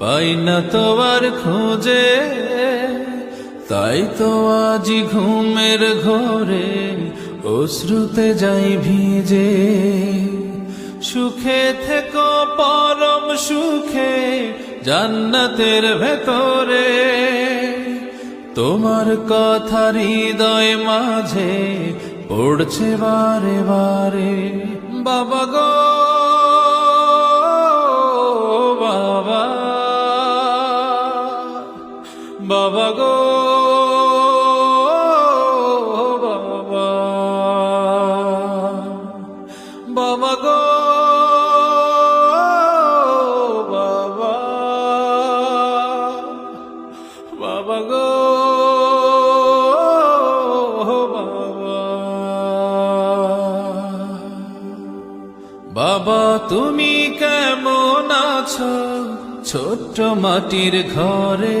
পাই না তোমার খুঁজে, তাই তো আজি ঘুমের ঘরে, অশ্রুতে যাই ভিজে। সুখে থেকো পরম সুখে জান্নাতের ভেতরে, তোমার কথা হৃদয় মাঝে পড়ছে বারে বারে। বাবা গো বাবা। বাবা গো বাবা। বাবা গো বাবা তুমি কেমন আছো ছোট্ট মাটির ঘরে?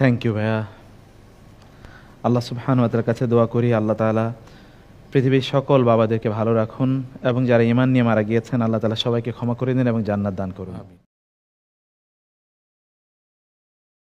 থ্যাংক ইউ ভাইয়া। আল্লাহ সুবহান ওয়াতার কাছে দোয়া করি, আল্লাহ তালা পৃথিবীর সকল বাবাদেরকে ভালো রাখুন এবং যারা ইমান নিয়ে মারা গিয়েছেন, আল্লাহ তালা সবাইকে ক্ষমা করে দিন এবং জান্নাত দান করুন।